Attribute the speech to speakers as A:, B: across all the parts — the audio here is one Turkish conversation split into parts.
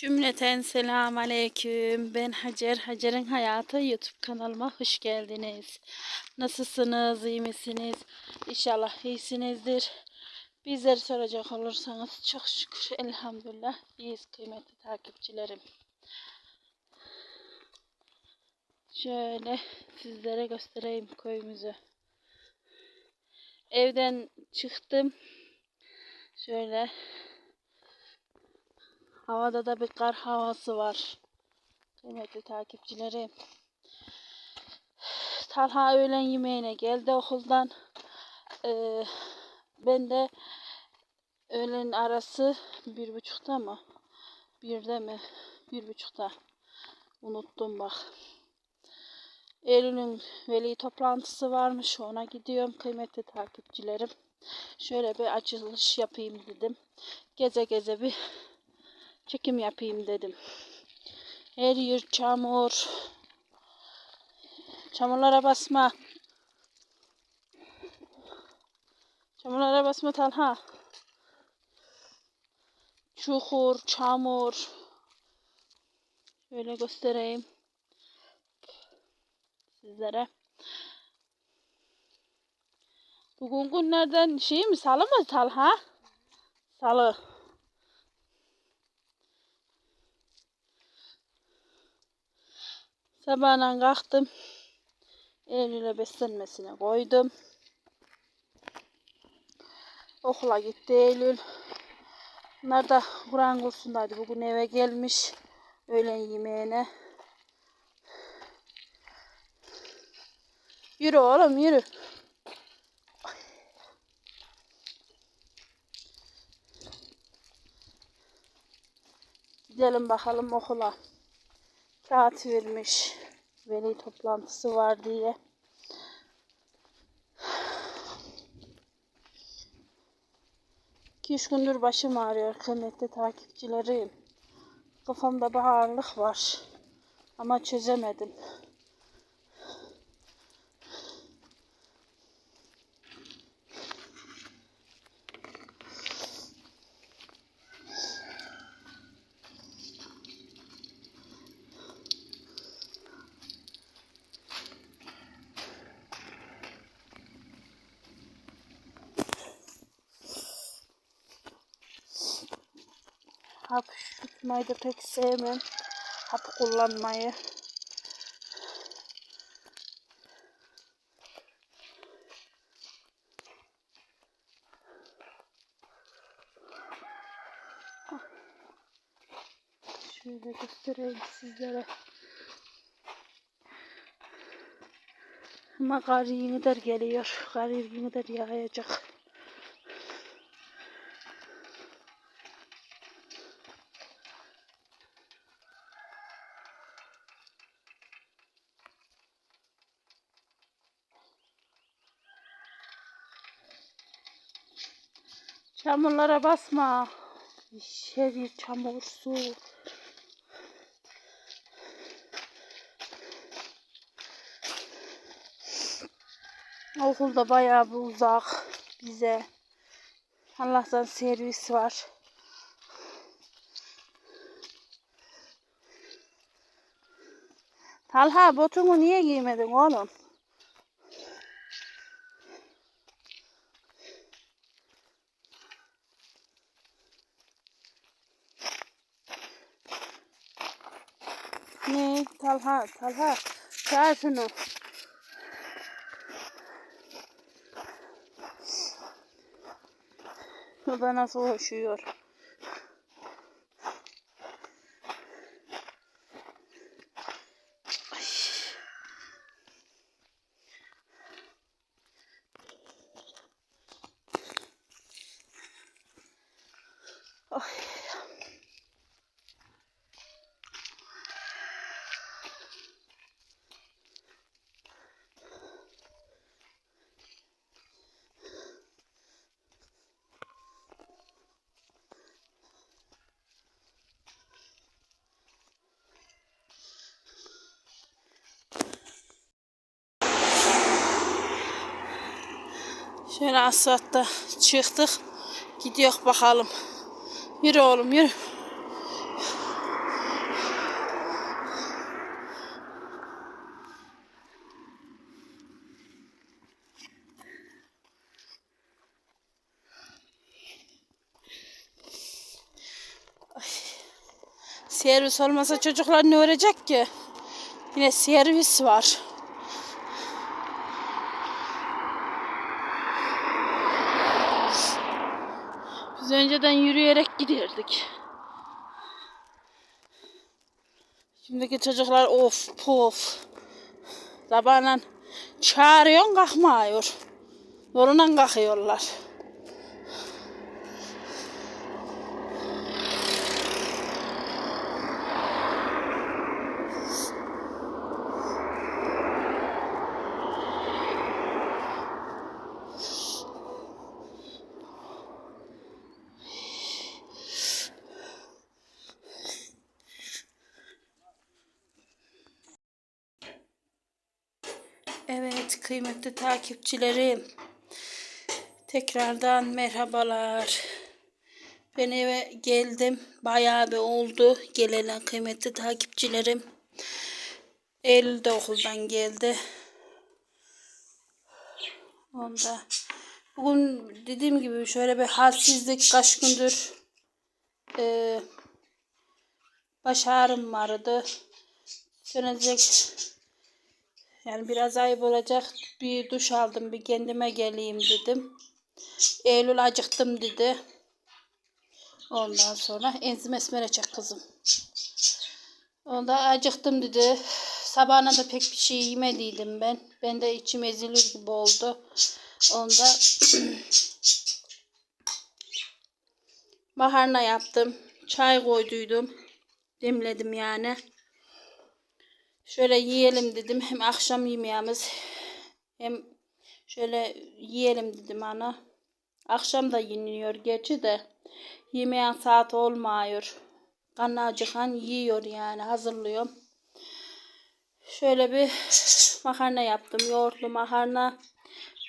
A: Cümleten selam aleyküm. Ben Hacer. Hacer'in Hayatı YouTube kanalıma hoş geldiniz. Nasılsınız? iyi misiniz? İnşallah iyisinizdir. Bizleri soracak olursanız çok şükür elhamdülillah iyiyiz kıymetli takipçilerim. Şöyle sizlere göstereyim köyümüzü. Evden çıktım. Şöyle Havada da bir kar havası var. Kıymetli takipçilerim. Talha öğlen yemeğine geldi okuldan. Ee, ben de öğlen arası bir buçukta mı? Birde mi? Bir buçukta. Unuttum bak. Eylül'ün veli toplantısı varmış. Ona gidiyorum kıymetli takipçilerim. Şöyle bir açılış yapayım dedim. Geze geze bir çekim yapayım dedim. Her yer çamur. Çamurlara basma. Çamurlara basma Talha. Çukur, çamur. Şöyle göstereyim. Sizlere. Bugün günlerden şey mi? Salı mı Talha? Salı. Sabahına kalktım. Eylül'e beslenmesine koydum. Okula gitti Eylül. Bunlar da Kur'an kursundaydı. Bugün eve gelmiş. Öğlen yemeğine. Yürü oğlum yürü. Gidelim bakalım okula kağıt vermiş. Veli toplantısı var diye. İki üç gündür başım ağrıyor kıymetli takipçilerim. Kafamda bir ağırlık var. Ama çözemedim. Hap tutmayı da pek sevmem. Hap kullanmayı. Şöyle göstereyim sizlere. Ama kar yeniden geliyor. Kar yeniden yağacak. Çamurlara basma. Yer çamur, su. Okulda bayağı bir uzak bize. Allah'tan servis var. Talha botunu niye giymedin oğlum? Ne? Talha, Talha. Çağır şunu. O da nasıl hoşuyor. Şöyle asfaltta çıktık. Gidiyor bakalım. Yürü oğlum yürü. Servis olmasa çocuklar ne öğrenecek ki? Yine servis var. Önceden yürüyerek giderdik. Şimdiki çocuklar of puf. Sabahla çağırıyorsun kalkmıyor. Zorundan kalkıyorlar. Evet kıymetli takipçilerim. Tekrardan merhabalar. Ben eve geldim. Bayağı bir oldu. Gelene kıymetli takipçilerim. Eylül de okuldan geldi. Onda. Bugün dediğim gibi şöyle bir halsizlik kaç gündür eee baş ağrım vardı. Sönecek yani biraz ayıp olacak. Bir duş aldım. Bir kendime geleyim dedim. Eylül acıktım dedi. Ondan sonra enzim esmerecek kızım. Onda acıktım dedi. Sabahına da pek bir şey yemediydim ben. Ben de içim ezilir gibi oldu. Onda makarna yaptım. Çay koyduydum. Demledim yani. Şöyle yiyelim dedim. Hem akşam yemeğimiz hem şöyle yiyelim dedim ana. Akşam da yeniyor gerçi de yemeğin saati olmuyor. Karnı acıkan yiyor yani hazırlıyorum. Şöyle bir makarna yaptım. Yoğurtlu makarna.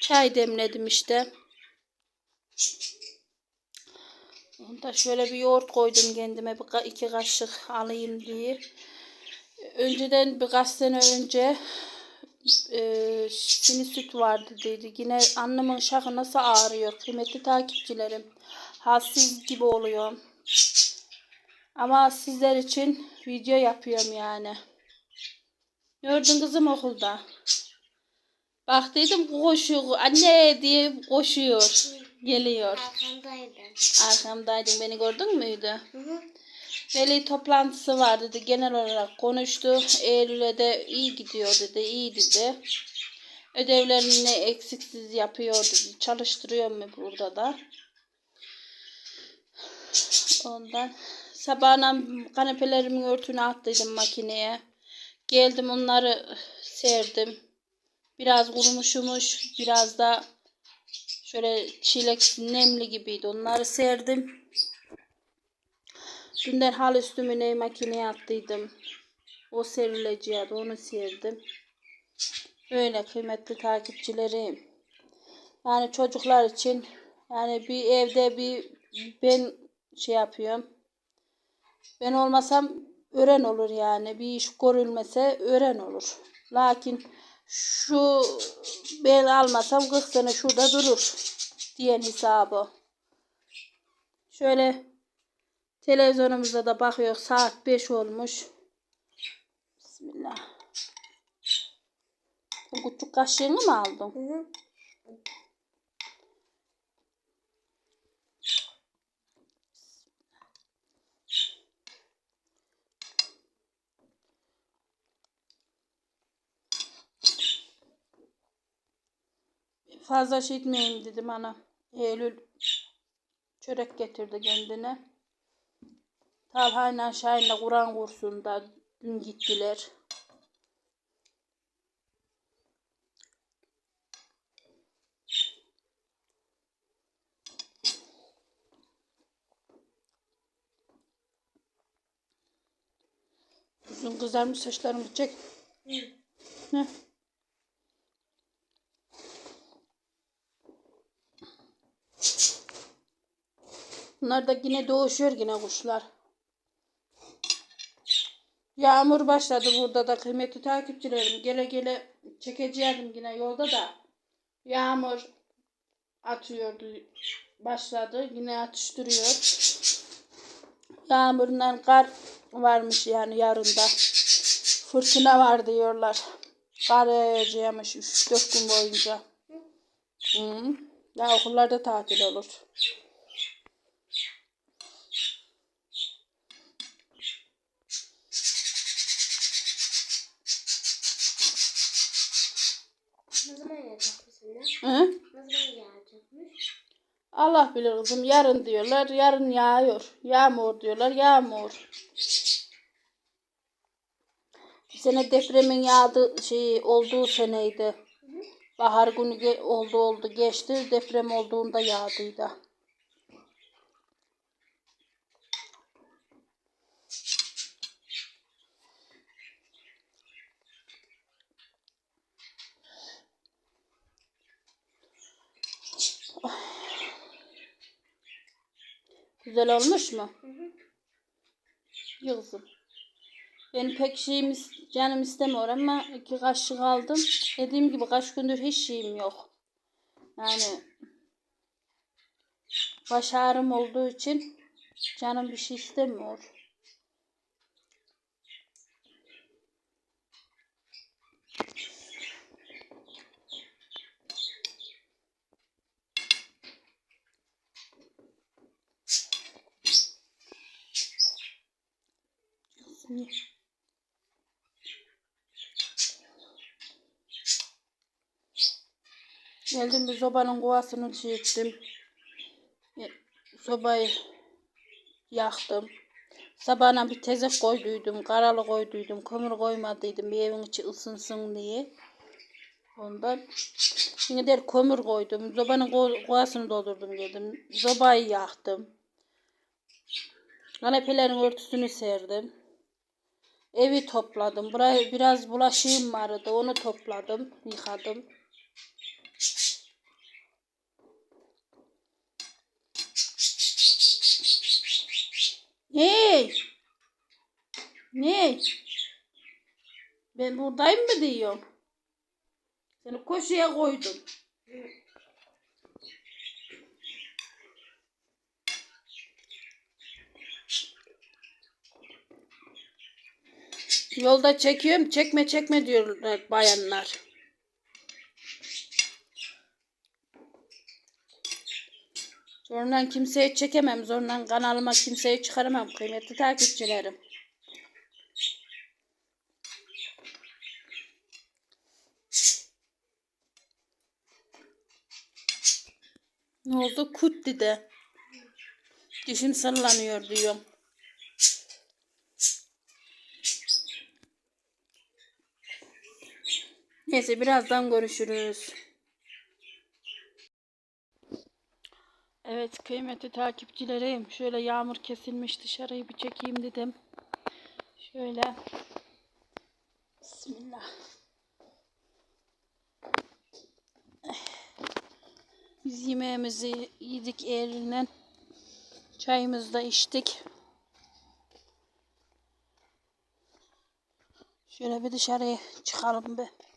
A: Çay demledim işte. Onda şöyle bir yoğurt koydum kendime bir iki kaşık alayım diye. Önceden birkaç sene önce e, sinüsit vardı dedi. Yine annemin şakı nasıl ağrıyor kıymetli takipçilerim. Halsiz gibi oluyor. Ama sizler için video yapıyorum yani. Gördün kızım okulda. Bak dedim koşuyor. Anne diye koşuyor. Geliyor.
B: Arkamdaydı.
A: Arkamdaydın beni gördün müydü?
B: Hı hı.
A: Veli toplantısı var dedi. Genel olarak konuştu. Eylül'e de iyi gidiyor dedi. iyi dedi. Ödevlerini eksiksiz yapıyor dedi. Çalıştırıyor mu burada da? Ondan sabahına kanepelerimin örtünü attıydım makineye. Geldim onları serdim. Biraz kurumuşumuş. Biraz da şöyle çilek nemli gibiydi. Onları serdim. Dünden hal üstümü ne makineye attıydım. O serileceğiydi. Onu serdim. Öyle kıymetli takipçilerim. Yani çocuklar için yani bir evde bir ben şey yapıyorum. Ben olmasam öğren olur yani. Bir iş görülmese öğren olur. Lakin şu ben almasam 40 sene şurada durur diyen hesabı. Şöyle televizyonumuzda da bakıyor saat 5 olmuş. Bismillah. O küçük kaşığını mı aldın?
B: Hı hı.
A: Fazla şey etmeyeyim dedim ana. Eylül çörek getirdi kendine. Talha'yla Şahin'le Kur'an kursunda dün gittiler. Uzun kızarmış saçlarımı çek.
B: Hı.
A: Ne? Bunlar da yine doğuşuyor yine kuşlar. Yağmur başladı burada da kıymetli takipçilerim. Gele gele çekeceğim yine yolda da. Yağmur atıyordu. Başladı. Yine atıştırıyor. Yağmurdan kar varmış yani yarında. Fırtına var diyorlar. Kar yağacakmış 3-4 gün boyunca. Hı. Ya okullarda tatil olur.
B: Ne zaman yağacak bu sene?
A: Hı? Allah bilir kızım yarın diyorlar yarın yağıyor. Yağmur diyorlar yağmur. Bir sene depremin yağdı şey olduğu seneydi. Bahar günü oldu oldu geçti deprem olduğunda yağdıydı. Güzel olmuş mu?
B: Hı hı.
A: Yıldızım. Ben pek şeyim canım istemiyor ama iki kaşık aldım. Dediğim gibi kaç gündür hiç şeyim yok. Yani baş ağrım olduğu için canım bir şey istemiyor. Bismillah. Geldim bir sobanın kovasını çektim. E, Sobayı yaktım. Sabahına bir tezek koyduydum, karalı koyduydum, kömür koymadıydım bir evin içi ısınsın diye. Ondan şimdi der kömür koydum, sobanın ko- kovasını doldurdum dedim. Sobayı yaktım. Kanepelerin örtüsünü serdim. Evi topladım. Buraya biraz bulaşığım vardı. Onu topladım, yıkadım. Hey! Ne? Ben buradayım mı diyorum? Seni koşuya koydum. Yolda çekiyorum, çekme çekme diyorlar bayanlar. Zorla kimseyi çekemem, zorla kanalıma kimseyi çıkaramam kıymetli takipçilerim. Ne oldu? Kut dedi. Dişim sallanıyor diyorum. Neyse birazdan görüşürüz. Evet kıymetli takipçilerim. Şöyle yağmur kesilmiş dışarıyı bir çekeyim dedim. Şöyle. Bismillah. Biz yemeğimizi yedik elinden. Çayımızı da içtik. Şöyle bir dışarıya çıkalım bir.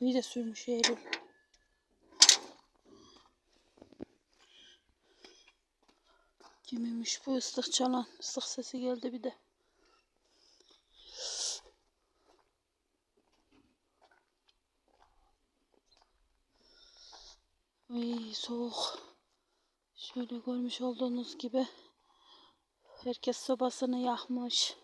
A: Kapıyı da sürmüş Eylül. Kimmiş bu ıslık çalan? Islık sesi geldi bir de. Ay soğuk. Şöyle görmüş olduğunuz gibi herkes sobasını yakmış.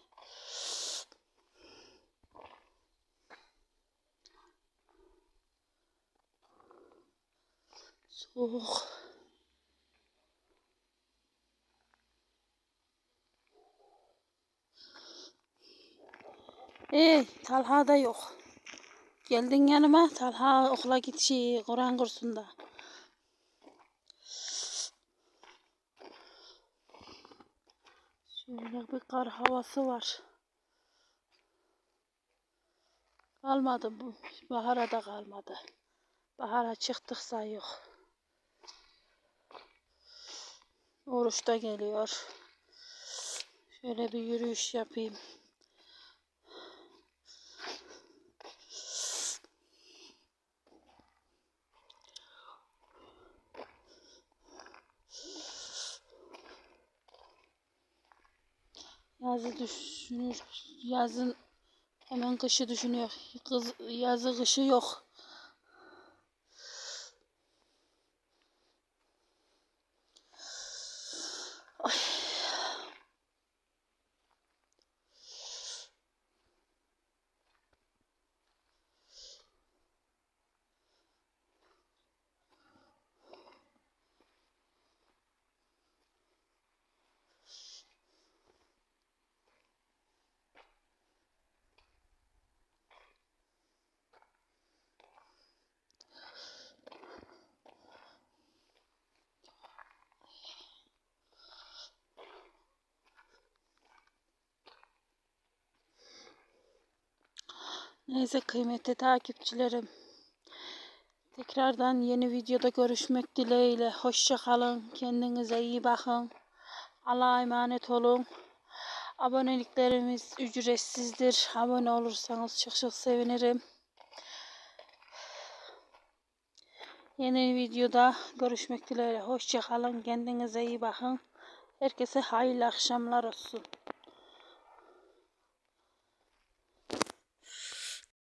A: Soğuk. Ey Talha da yok. Geldin yanıma Talha okula şey Kur'an kursunda. Şöyle bir kar havası var. Kalmadı bu. Bahara da kalmadı. Bahara çıktıksa yok. Oruçta geliyor. Şöyle bir yürüyüş yapayım. Yazı düşünür. Yazın hemen kışı düşünüyor. Kız, yazı kışı yok. Neyse kıymetli takipçilerim. Tekrardan yeni videoda görüşmek dileğiyle. Hoşça kalın. Kendinize iyi bakın. Allah'a emanet olun. Aboneliklerimiz ücretsizdir. Abone olursanız çok çok sevinirim. Yeni videoda görüşmek dileğiyle. Hoşça kalın. Kendinize iyi bakın. Herkese hayırlı akşamlar olsun.